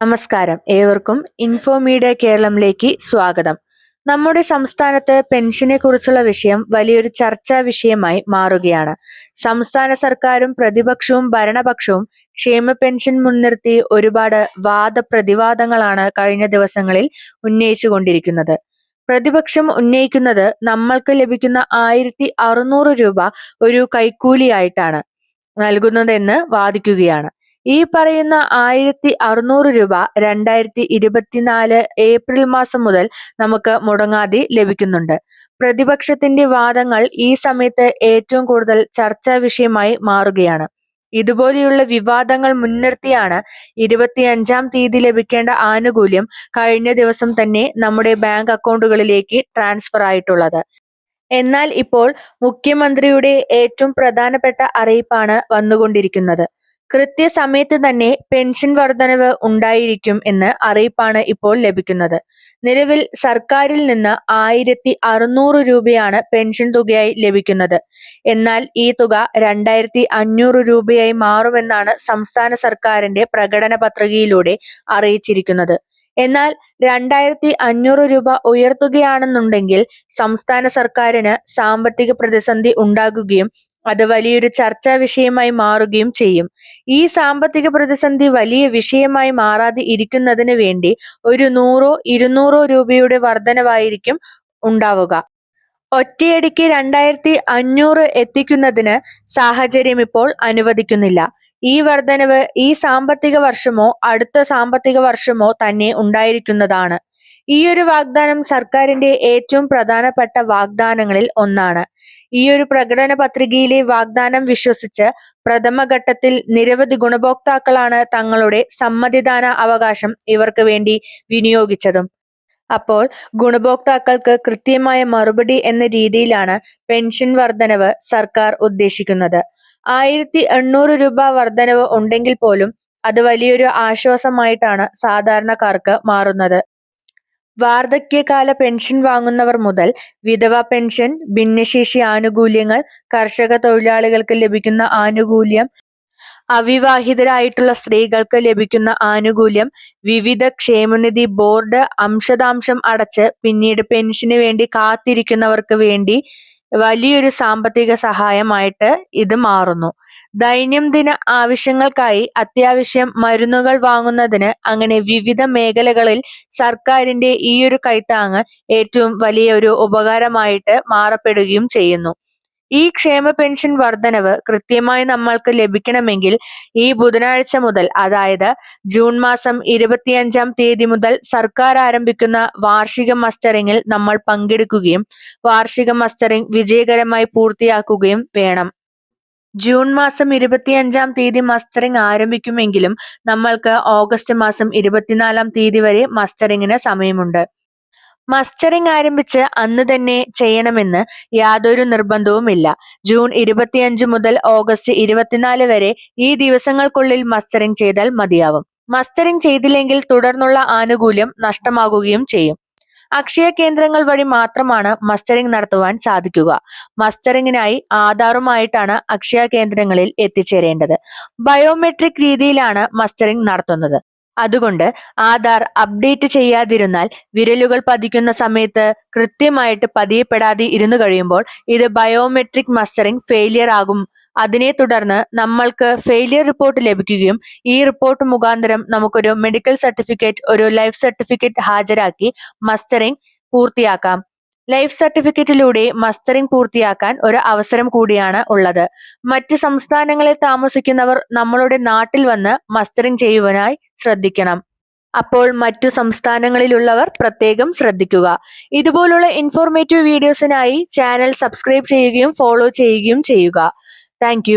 നമസ്കാരം. ഏവർക്കും ഇൻഫോമീഡിയ കേരളത്തിലേക്ക് സ്വാഗതം. നമ്മുടെ സംസ്ഥാനത്ത് പെൻഷനെ കുറിച്ചുള്ള വിഷയം വലിയൊരു ചർച്ചാ വിഷയമായി മാറുകയാണ്. സംസ്ഥാന സർക്കാരും പ്രതിപക്ഷവും ഭരണപക്ഷവും ക്ഷേമ പെൻഷൻ മുൻനിർത്തി ഒരുപാട് വാദപ്രതിവാദങ്ങളാണ് കഴിഞ്ഞ ദിവസങ്ങളിൽ ഉന്നയിച്ചുകൊണ്ടിരിക്കുന്നത്. പ്രതിപക്ഷം ഉന്നയിക്കുന്നത് നമ്മൾക്ക് ലഭിക്കുന്ന ആയിരത്തി രൂപ ഒരു കൈക്കൂലിയായിട്ടാണ് നൽകുന്നതെന്ന് വാദിക്കുകയാണ്. ഈ പറയുന്ന ആയിരത്തി അറുന്നൂറ് രൂപ രണ്ടായിരത്തി ഇരുപത്തിനാല് ഏപ്രിൽ മാസം മുതൽ നമുക്ക് മുടങ്ങാതെ ലഭിക്കുന്നുണ്ട്. പ്രതിപക്ഷത്തിന്റെ വാദങ്ങൾ ഈ സമയത്ത് ഏറ്റവും കൂടുതൽ ചർച്ചാ വിഷയമായി മാറുകയാണ്. ഇതുപോലെയുള്ള വിവാദങ്ങൾ മുൻനിർത്തിയാണ് ഇരുപത്തിയഞ്ചാം തീയതി ലഭിക്കേണ്ട ആനുകൂല്യം കഴിഞ്ഞ ദിവസം തന്നെ നമ്മുടെ ബാങ്ക് അക്കൗണ്ടുകളിലേക്ക് ട്രാൻസ്ഫർ ആയിട്ടുള്ളത്. എന്നാൽ ഇപ്പോൾ മുഖ്യമന്ത്രിയുടെ ഏറ്റവും പ്രധാനപ്പെട്ട അറിയിപ്പാണ് വന്നുകൊണ്ടിരിക്കുന്നത്. കൃത്യസമയത്ത് തന്നെ പെൻഷൻ വർധനവ് ഉണ്ടായിരിക്കും എന്ന് അറിയിപ്പാണ് ഇപ്പോൾ ലഭിക്കുന്നത്. നിലവിൽ സർക്കാരിൽ നിന്ന് ആയിരത്തി അറുന്നൂറ് രൂപയാണ് പെൻഷൻ തുകയായി ലഭിക്കുന്നത്. എന്നാൽ ഈ തുക രണ്ടായിരത്തി അഞ്ഞൂറ് രൂപയായി മാറുമെന്നാണ് സംസ്ഥാന സർക്കാരിന്റെ പ്രകടന പത്രികയിലൂടെ അറിയിച്ചിരിക്കുന്നത്. എന്നാൽ രണ്ടായിരത്തി അഞ്ഞൂറ് രൂപ ഉയർത്തുകയാണെന്നുണ്ടെങ്കിൽ സംസ്ഥാന സർക്കാരിന് സാമ്പത്തിക പ്രതിസന്ധി ഉണ്ടാകുകയും അത് വലിയൊരു ചർച്ചാ വിഷയമായി മാറുകയും ചെയ്യും. ഈ സാമ്പത്തിക പ്രതിസന്ധി വലിയ വിഷയമായി മാറാതെ ഇരിക്കുന്നതിന് വേണ്ടി ഒരു നൂറോ ഇരുന്നൂറോ രൂപയുടെ വർധനവായിരിക്കും ഉണ്ടാവുക. ഒറ്റയടിക്ക് രണ്ടായിരത്തി അഞ്ഞൂറ് എത്തിക്കുന്നതിന് സാഹചര്യം ഇപ്പോൾ അനുവദിക്കുന്നില്ല. ഈ വർധനവ് ഈ സാമ്പത്തിക വർഷമോ അടുത്ത സാമ്പത്തിക വർഷമോ തന്നെ ഉണ്ടായിരിക്കുന്നതാണ്. ഈ ഒരു വാഗ്ദാനം സർക്കാരിന്റെ ഏറ്റവും പ്രധാനപ്പെട്ട വാഗ്ദാനങ്ങളിൽ ഒന്നാണ്. ഈ ഒരു പ്രകടന പത്രികയിലെ വാഗ്ദാനം വിശ്വസിച്ച് പ്രഥമഘട്ടത്തിൽ നിരവധി ഗുണഭോക്താക്കളാണ് തങ്ങളുടെ സമ്മതിദാന അവകാശം ഇവർക്ക് വേണ്ടി വിനിയോഗിച്ചതും. അപ്പോൾ ഗുണഭോക്താക്കൾക്ക് കൃത്യമായ മറുപടി എന്ന രീതിയിലാണ് പെൻഷൻ വർധനവ് സർക്കാർ ഉദ്ദേശിക്കുന്നത്. ആയിരത്തി എണ്ണൂറ് രൂപ വർധനവ് ഉണ്ടെങ്കിൽ പോലും അത് വലിയൊരു ആശ്വാസമായിട്ടാണ് സാധാരണക്കാർക്ക് മാറുന്നത്. വാർദ്ധക്യകാല പെൻഷൻ വാങ്ങുന്നവർ മുതൽ വിധവ പെൻഷൻ ഭിന്നശേഷി ആനുകൂല്യങ്ങൾ കർഷക തൊഴിലാളികൾക്ക് ലഭിക്കുന്ന ആനുകൂല്യം അവിവാഹിതരായിട്ടുള്ള സ്ത്രീകൾക്ക് ലഭിക്കുന്ന ആനുകൂല്യം വിവിധ ക്ഷേമനിധി ബോർഡ് അംശദാംശം അടച്ച് പിന്നീട് പെൻഷന് വേണ്ടി കാത്തിരിക്കുന്നവർക്ക് വേണ്ടി വലിയൊരു സാമ്പത്തിക സഹായമായിട്ട് ഇത് മാറുന്നു. ദൈനംദിന ആവശ്യങ്ങൾക്കായി അത്യാവശ്യം മരുന്നുകൾ വാങ്ങുന്നതിന് അങ്ങനെ വിവിധ മേഖലകളിൽ സർക്കാരിന്റെ ഈ ഒരു കൈത്താങ് ഏറ്റവും വലിയ ഒരു ഉപകാരമായിട്ട് മാറപ്പെടുകയും ചെയ്യുന്നു. ഈ ക്ഷേമ പെൻഷൻ വർധനവ് കൃത്യമായി നമ്മൾക്ക് ലഭിക്കണമെങ്കിൽ ഈ ബുധനാഴ്ച മുതൽ അതായത് ജൂൺ മാസം ഇരുപത്തിയഞ്ചാം തീയതി മുതൽ സർക്കാർ ആരംഭിക്കുന്ന വാർഷിക മസ്റ്ററിംഗിൽ നമ്മൾ പങ്കെടുക്കുകയും വാർഷിക മസ്റ്ററിംഗ് വിജയകരമായി പൂർത്തിയാക്കുകയും വേണം. ജൂൺ മാസം ഇരുപത്തിയഞ്ചാം തീയതി മസ്റ്ററിംഗ് ആരംഭിക്കുമെങ്കിലും നമ്മൾക്ക് ഓഗസ്റ്റ് മാസം ഇരുപത്തിനാലാം തീയതി വരെ മസ്റ്ററിംഗിന് സമയമുണ്ട്. മസ്റ്ററിംഗ് ആരംഭിച്ച് അന്ന് തന്നെ ചെയ്യണമെന്ന് യാതൊരു നിർബന്ധവുമില്ല. ജൂൺ ഇരുപത്തിയഞ്ച് മുതൽ ഓഗസ്റ്റ് ഇരുപത്തിനാല് വരെ ഈ ദിവസങ്ങൾക്കുള്ളിൽ മസ്റ്ററിംഗ് ചെയ്താൽ മതിയാവും. മസ്റ്ററിംഗ് ചെയ്തില്ലെങ്കിൽ തുടർന്നുള്ള ആനുകൂല്യം നഷ്ടമാകുകയും ചെയ്യും. അക്ഷയ കേന്ദ്രങ്ങൾ വഴി മാത്രമാണ് മസ്റ്ററിംഗ് നടത്തുവാൻ സാധിക്കുക. മസ്റ്ററിംഗിനായി ആധാറുമായിട്ടാണ് അക്ഷയ കേന്ദ്രങ്ങളിൽ എത്തിച്ചേരേണ്ടത്. ബയോമെട്രിക് രീതിയിലാണ് മസ്റ്ററിംഗ് നടത്തുന്നത്. അതുകൊണ്ട് ആധാർ അപ്ഡേറ്റ് ചെയ്യാതിരുന്നാൽ വിരലുകൾ പതിക്കുന്ന സമയത്ത് കൃത്യമായിട്ട് പതിയപ്പെടാതെ ഇരുന്നു കഴിയുമ്പോൾ ഇത് ബയോമെട്രിക് മസ്റ്ററിംഗ് ഫെയിലിയർ ആകും. അതിനെ തുടർന്ന് നമ്മൾക്ക് ഫെയിലിയർ റിപ്പോർട്ട് ലഭിക്കുകയും ഈ റിപ്പോർട്ട് മുഖാന്തരം നമുക്കൊരു മെഡിക്കൽ സർട്ടിഫിക്കറ്റ് ഒരു ലൈഫ് സർട്ടിഫിക്കറ്റ് ഹാജരാക്കി മസ്റ്ററിംഗ് പൂർത്തിയാക്കാം. ലൈഫ് സർട്ടിഫിക്കറ്റിലൂടെ മസ്റ്ററിംഗ് പൂർത്തിയാക്കാൻ ഒരു അവസരം കൂടിയാണ് ഉള്ളത്. മറ്റ് സംസ്ഥാനങ്ങളിൽ താമസിക്കുന്നവർ നമ്മളുടെ നാട്ടിൽ വന്ന് മസ്റ്ററിംഗ് ചെയ്യുവാനായി ശ്രദ്ധിക്കണം. അപ്പോൾ മറ്റു സംസ്ഥാനങ്ങളിലുള്ളവർ പ്രത്യേകം ശ്രദ്ധിക്കുക. ഇതുപോലുള്ള ഇൻഫോർമേറ്റീവ് വീഡിയോസിനായി ചാനൽ സബ്സ്ക്രൈബ് ചെയ്യുകയും ഫോളോ ചെയ്യുകയും ചെയ്യുക. താങ്ക്